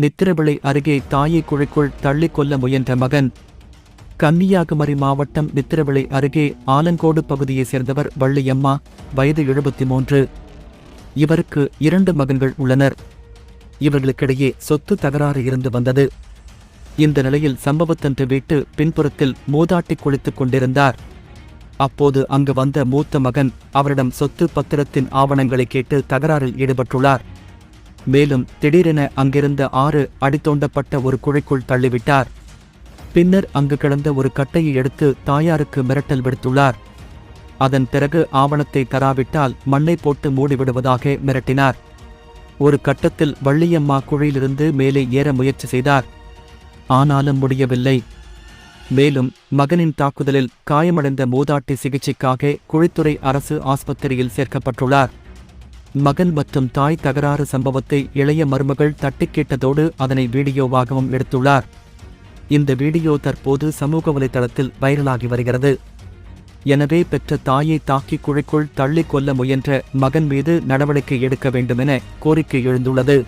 நித்திரவிளை அருகே தாயை குழிக்குள் தள்ளிக் கொல்ல முயன்ற மகன். கன்னியாகுமரி மாவட்டம் நித்திரவிளை அருகே ஆலங்கோடு பகுதியைச் சேர்ந்தவர் வள்ளியம்மா வயது எழுபத்தி மூன்று இவருக்கு இரண்டு மகன்கள் உள்ளனர். இவர்களுக்கிடையே சொத்து தகராறு இருந்து வந்தது. இந்த நிலையில் சம்பவத்தன்று வீட்டு பின்புறத்தில் மூதாட்டி குளித்துக் கொண்டிருந்தார். அப்போது அங்கு வந்த மூத்த மகன் அவரிடம் சொத்து பத்திரத்தின் ஆவணங்களை கேட்டு தகராறில் ஈடுபட்டுள்ளார். மேலும் திடீரென அங்கிருந்த ஆறு அடித்தோண்டப்பட்ட ஒரு குழைக்குள் தள்ளிவிட்டார். பின்னர் அங்கு கிடந்த ஒரு கட்டையை எடுத்து தாயாருக்கு மிரட்டல் விடுத்துள்ளார். அதன் பிறகு ஆவணத்தை தராவிட்டால் மண்ணை போட்டு மூடிவிடுவதாக மிரட்டினார். ஒரு கட்டத்தில் வள்ளியம்மா குழியிலிருந்து மேலே ஏற முயற்சி செய்தார். ஆனாலும் முடியவில்லை. மேலும் மகனின் தாக்குதலில் காயமடைந்த மூதாட்டி சிகிச்சைக்காக குழித்துறை அரசு ஆஸ்பத்திரியில் சேர்க்கப்பட்டுள்ளார். மகன் மற்றும் தாய் தகராறு சம்பவத்தை இளைய மருமகள் தட்டிக் கேட்டதோடு அதனை வீடியோவாகவும் எடுத்துள்ளார். இந்த வீடியோ தற்போது சமூக வலைதளத்தில் வைரலாகி வருகிறது. எனவே பெற்ற தாயை தாக்கி குழிக்குள் தள்ளி கொல்ல முயன்ற மகன் மீது நடவடிக்கை எடுக்க வேண்டுமென கோரிக்கை எழுந்துள்ளது.